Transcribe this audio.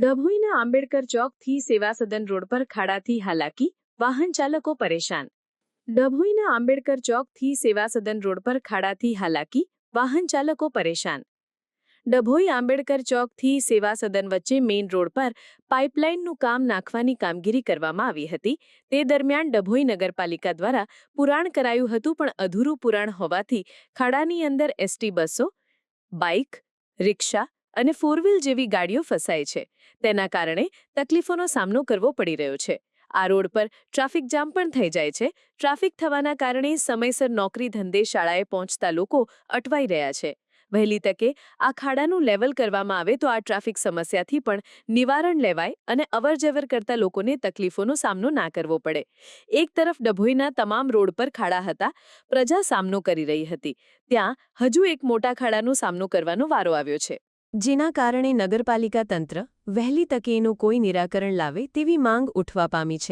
ડભોઈના આંબેડકર ચોકથી સેવા સદન રોડ પર ખાડાથી હાલાકી, વાહન ચાલકો પરેશાન. ડભોઈના આંબેડકર ચોકથી સેવા સદન રોડ પર ખાડાથી હાલાકી, વાહન ચાલકો પરેશાન. ડભોઈ આંબેડકર ચોકથી સેવા સદન વચ્ચે મેઇન રોડ પર પાઇપલાઇનનું કામ નાખવાની કામગીરી કરવામાં આવી હતી. તે દરમિયાન ડભોઈ નગરપાલિકા દ્વારા પુરાણ કરાયું હતું, પણ અધૂરું પુરાણ હોવાથી ખાડાની અંદર એસટી બસો, બાઇક, રિક્ષા અને ફોર વ્હીલ જેવી ગાડીઓ ફસાય છે. તેના કારણે તકલીફોનો સામનો કરવો પડી રહ્યો છે. આ રોડ પર ટ્રાફિક જામ પણ થઈ જાય છે. ટ્રાફિક થવાના કારણે સમયસર નોકરી ધંધે શાળાએ પહોંચતા લોકો અટવાઈ રહ્યા છે. વહેલી તકે આ ખાડાનું લેવલ કરવામાં આવે તો આ ટ્રાફિક સમસ્યાથી પણ નિવારણ લેવાય અને અવરજવર કરતા લોકોને તકલીફોનો સામનો ના કરવો પડે. એક તરફ ડભોઈના તમામ રોડ પર ખાડા હતા. પ્રજા સામનો કરી રહી હતી. ત્યાં હજુ એક મોટા ખાડાનો સામનો કરવાનો વારો આવ્યો છે. જેના કારણે નગરપાલિકા તંત્ર વહેલી તકે એનું કોઈ નિરાકરણ લાવે તેવી માંગ ઉઠવા પામી છે.